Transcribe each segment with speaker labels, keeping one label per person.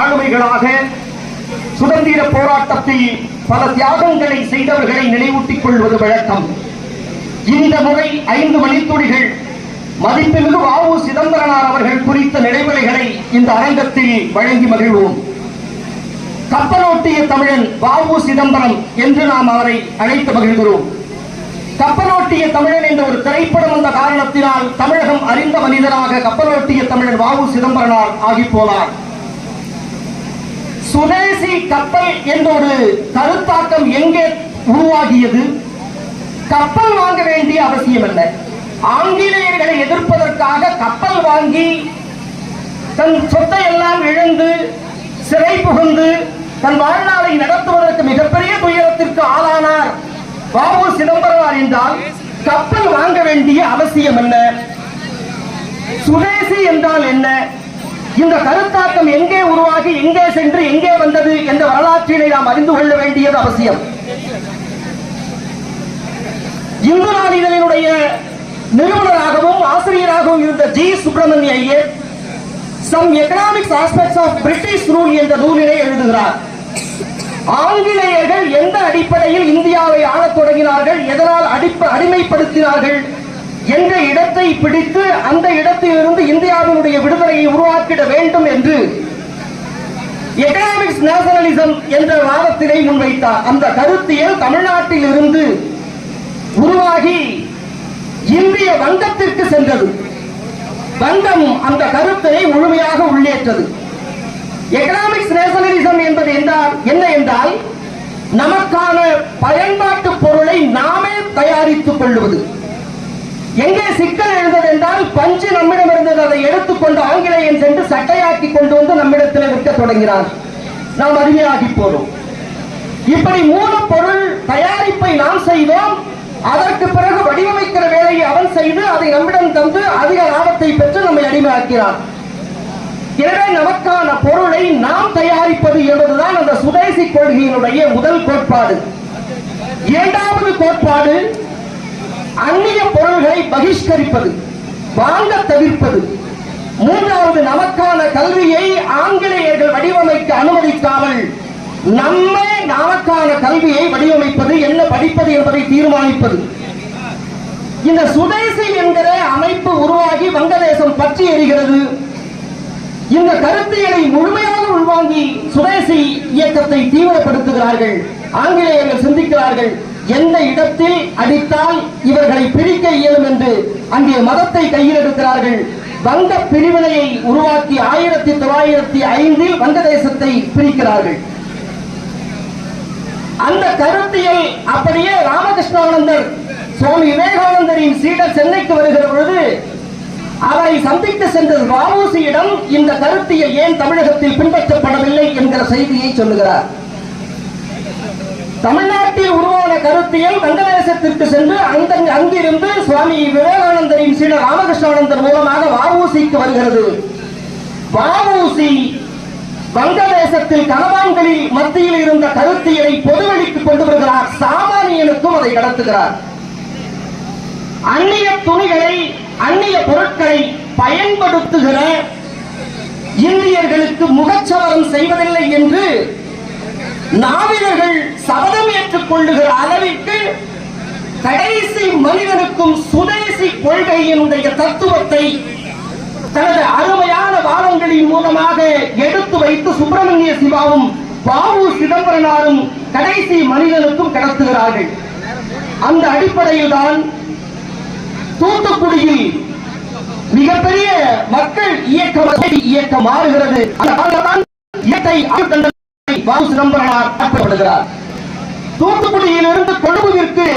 Speaker 1: ஆளுமைகளாக சுதந்திர போராட்டத்தில் பல தியாகங்களை செய்தவர்களை நினைவூட்டிக் கொள்வது வழக்கம். இந்த முறை ஐந்து மணித்துளிகள் மதிப்புமிகு வாவு சிதம்பரனார் அவர்கள் குறித்த நினைவலைகளை இந்த அரங்கத்தில் வழங்கி மகிழ்வோம். கப்பலோட்டிய தமிழன் வாவு சிதம்பரம் என்று நாம் அவரை அழைத்து மகிழ்கிறோம். கப்பலோட்டிய தமிழன் என்ற ஒரு திரைப்படம் வந்த காரணத்தினால் தமிழகம் அறிந்த மனிதராக கப்பலோட்டிய தமிழன் வாவு சிதம்பரனார் ஆகி போனார். சுதேசி கப்பல் என்ற ஒரு கருத்தாக்கம் எங்கே உருவாகியது? கப்பல் வாங்க வேண்டிய அவசியம் அல்ல ஆங்கிலேயர்களை எதிர்ப்பதற்காக கப்பல் வாங்கி தன் சொத்தை எல்லாம் இழந்து சிறை புகுந்து தன் வாழ்நாளை நடத்துவதற்கு மிகப்பெரிய துயரத்திற்கு ஆளானார் பாபு சிதம்பரனார் என்றால் கப்பல் வாங்க வேண்டிய அவசியம் என்ன சுதேசி என்றால் என்ன? இந்த கருத்தாக்கம் எங்கே உருவாகி எங்கே சென்று எங்கே வந்தது என்ற வரலாற்றினை நாம் அறிந்து கொள்ள வேண்டியது அவசியம். இந்து நாளிதழினுடைய நிறுவனராகவும் ஆசிரியராகவும் இருந்த G. Subramania Iyer some economics aspects of British rule என்ற நூலினை எழுதுகிறார். ஆங்கிலேயர்கள் எந்த அடிப்படையில் இந்தியாவை ஆளத் தொடங்கினார்கள் எதனால் அடிப்ப அடிமைப்படுத்தினார்கள் எந்த இடத்தை பிடித்து அந்த இடத்திலிருந்து இந்தியாவினுடைய விடுதலையை உருவாக்கிட வேண்டும் என்று எக்கனாமிக்ஸ் நேஷனலிசம் என்ற வாதத்தினை முன்வைத்தார். அந்த கருத்தியல் தமிழ்நாட்டில் இருந்து உருவாகி இந்திய வங்கத்திற்கு சென்றது. வங்கம் அந்த கருத்தை முழுமையாக உள்ளேற்றது. எக்கனாமிக்ஸ் நேஷனலிசம் என்பது என்றால் என்ன என்றால் நமக்கான பயன்பாட்டு பொருளை நாமே தயாரித்துக் கொள்வது. எங்கே சிக்கல் எழுந்தது என்றால் பஞ்சு நம்மிடம் இருந்தது அதை எடுத்துக்கொண்டு ஆங்கிலேயன் சென்று சட்டையாக்கி கொண்டு வந்து நம்மிடத்தில் விற்க தொடங்கினார். நாம் அடிமையாகி போறோம் இப்படி மூலப்பொருள் தயாரிப்பை நாம் செய்தோம். அதற்கு பிறகு வடிவமைக்கிற வேலையை அவன் செய்து அதை நம்மிடம் தந்து அதிக லாபத்தை பெற்று நம்மை அடிமையாக்கிறான். எனவே நமக்கான பொருளை நாம் தயாரிப்பது என்பதுதான் அந்த சுதேசி கொள்கையினுடைய முதல் கோட்பாடு. இரண்டாவது கோட்பாடு அந்நிய பொருள்களை பகிஷ்கரிப்பது வாங்க தவிர்ப்பது. மூன்றாவது நமக்கான கல்வியை ஆங்கிலேயர்கள் வடிவமைக்க அனுமதிக்காமல் நம்மே நமக்கான கல்வியை வடிவமைப்பது என்ன படிப்பது என்பதை தீர்மானிப்பது. இந்த சுதேசி என்கிற அமைப்பு உருவாகி வங்கதேசம் பற்றி எறிகிறது இந்த கருத்தியலை முழுமையாக உள்வாங்கி சுதேசி இயக்கத்தை தீவிரப்படுத்துகிறார்கள் ஆங்கிலேயர்கள் சிந்திக்கிறார்கள். எந்த இடத்தில் அடித்தால் இவர்களை பிரிக்க இயலும் என்று அங்கே மதத்தை கையில் எடுக்கிறார்கள். வங்க பிரிவினையை உருவாக்கி ஆயிரத்தி தொள்ளாயிரத்தி ஐந்தில் வங்கதேசத்தை பிரிக்கிறார்கள். அந்த கருத்தியல் அப்படியே ராமகிருஷ்ணானந்தர் சுவாமி விவேகானந்தரின் சீடர் சென்னைக்கு வருகிற பொழுது அவரை சந்தித்து சென்றது வாவூசியிடம் இந்த கருத்தியல் ஏன் தமிழகத்தில் பின்பற்றப்படவில்லை என்கிற செய்தியை சொல்லுகிறார். தமிழ்நாட்டில் உருவான கருத்தியல் வங்கதேசத்திற்கு சென்று அந்த அங்கிருந்து சுவாமி விவேகானந்தரின் சீடர் ராமகிருஷ்ணானந்தர் மூலமாக வாவூசிக்கு வருகிறது. வாவூசி வங்கதேசத்தில் கனவான்களில் மத்தியில் இருந்த கருத்தியலை பொதுவெளிக்கு கொண்டு வருகிறார். சாமானியனுக்கும் அதை கடத்துகிறார். அந்நிய துணிகளை அந்நிய பொருட்களை பயன்படுத்துகிற இந்தியர்களுக்கு முகச்சவரம் செய்வதில்லை என்று நாவினர்கள் சபதம் ஏற்றுக் கொள்ளுகிற அளவிற்கு கடைசி மனிதனுக்கும் சுதேசி கொள்கையினுடைய தத்துவத்தை தனது அருமையான வாதங்களின் மூலமாக எடுத்து வைத்து சுப்பிரமணிய சிவாவும் பாபு சிதம்பரனாரும் கடைசி மனிதனுக்கும் கடத்துகிறார்கள். அந்த அடிப்படையில் தான் தூத்துக்குடியில் மிகப்பெரிய மக்கள் இயக்கம் இயக்கம் மாறுகிறது. அந்த காலத்தான் இயற்கை சிதம்பரனார் காட்டப்படுகிறார். தூத்துக்குடியில் இருந்து கொழும்புவிற்கு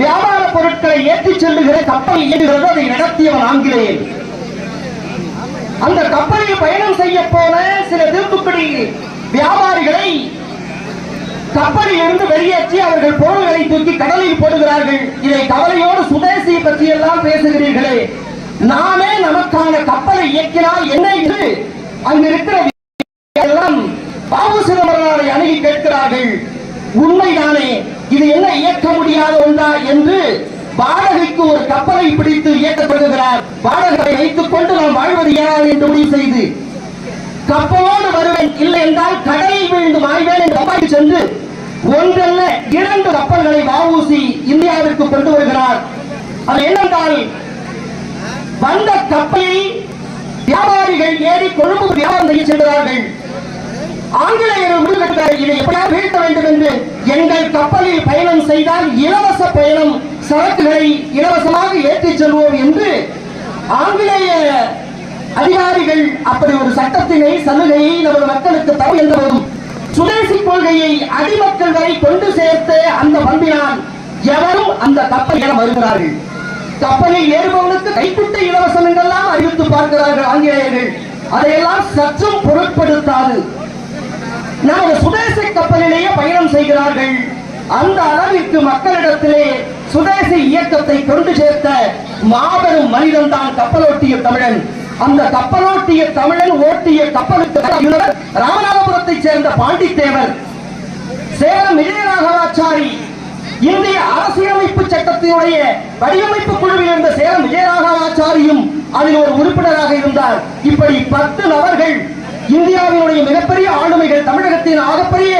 Speaker 1: வியாபார பொருட்களை ஏற்றிச் செல்லுகிற கப்பல் இயங்குகிறது அதை நடத்தியவன் ஆங்கிலேயன். அந்த கப்பலில் பயணம் செய்ய போன சில தூத்துக்குடி வியாபாரிகளை கப்பலில் இருந்து வெளியேற்றி அவர்கள் பொருள்களை தூக்கி கடலில் போடுகிறார்கள். இதை கவலையோடு சுதேசி பற்றி எல்லாம் பேசுகிறீர்களே. நாமே நமக்கான கப்பலை இயக்கினால் என்ன என்று அங்கிருக்கிற எல்லாம் பாபு சிதம்பரனாரை அணுகி கேட்கிறார்கள். உண்மைதானே இது என்ன இயக்க முடியாத ஒன்றா என்று வாடகைக்கு ஒரு கப்பலை பிடித்து இயக்கப்படுகிறார் வாடகை வைத்துக் கொண்டு நாம் வாழ்வது ஏறாது என்று முடிவு செய்து கப்பலோடு வருவேன் இல்லை என்றால் கடலில் விழுந்து மாய்வேன் என்று சென்று ஒன்றல்ல இரண்டு கப்பல்களை வாவூசி இந்தியாவிற்கு கொண்டு வருகிறார். அது என்னென்றால் வந்த கப்பலில் வியாபாரிகள் ஏறி கொழும்பு வியாபாரம் செய்ய சென்றார்கள் ஆங்கிலேயர் முடிவெடுத்தார்கள் இதை எப்படியா வீழ்த்த வேண்டும் என்று எங்கள் கப்பலில் பயணம் செய்தால் இலவச பயணம் சரக்குகளை இலவசமாக ஏற்றிச் செல்வோம் என்று ஆங்கிலேய அதிகாரிகள் அப்படி ஒரு சட்டத்தினை சலுகையை நமது மக்களுக்கு தரும் என்றதும் சுதேசி கொள்கையை அடிமக்கள் வரை கொண்டு சேர்த்து அந்த பண்பினால் எவரும் அந்த கப்பல் என வருகிறார்கள் கப்பலில் ஏறுபவனுக்கு கைக்குட்டை இலவசம் என்றெல்லாம் அறிவித்து பார்க்கிறார்கள் ஆங்கிலேயர்கள். அதையெல்லாம் சற்றும் பொருட்படுத்தாது. நமது சுதேச கப்பலிலேயே பயணம் செய்கிறார்கள். அந்த அளவிற்கு மக்களிடத்திலே சுதேச இயக்கத்தை கொண்டு சேர்த்த மாபெரும் மனிதன் தான் கப்பலோட்டிய தமிழன். அந்த கப்பலோட்டிய தமிழன் ஓட்டிய கப்பலுக்கு ராமநாதபுரத்தைச் சேர்ந்த பாண்டித்தேவர் சேலம் விஜயராகவாச்சாரி இந்திய அரசியலமைப்பு சட்டத்தினுடைய வடிவமைப்பு குழுவில் இருந்த சேலம் விஜயராகவாச்சாரியும் அதில் ஒரு உறுப்பினராக இருந்தார். இப்படி பத்து நபர்கள் இந்தியாவினுடைய மிகப்பெரிய ஆளுமைகள் தமிழகத்தின் ஆகப்பெரிய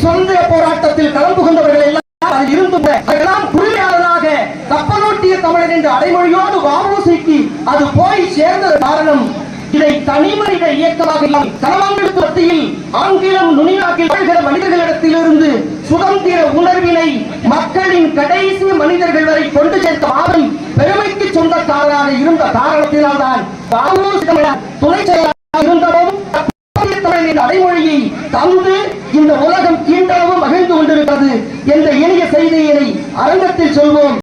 Speaker 1: சுதந்திர போராட்டத்தில் கலந்து கொண்டவர்கள் எல்லாம் அதில் இருந்து அதெல்லாம் உரிமையாளராக கப்பலோட்டிய தமிழன் என்ற அடைமொழியோடு வாவூசிக்கு அது போய் சேர்ந்தது காரணம் இதை தனி மனித இயக்கமாக இல்லாமல் மத்தியில் ஆங்கிலம் நுனிநாக்கில் வாழ்கிற மனிதர்களிடத்திலிருந்து சுதந்திர உணர்வினை மக்களின் கடைசி மனிதர்கள் வரை கொண்டு சேர்த்த மாபெரும் பெருமைக்கு சொந்தக்காரராக இருந்த காரணத்தினால்தான் வாவூசி துணை செயலாளர் இருந்தபோதும் தமிழனின் அடைமொழியை தந்து இந்த உலகம் ஈண்டளவும் மகிழ்ந்து கொண்டிருக்கிறது என்ற இனிய செய்தியினை அரங்கத்தில் சொல்வோம்.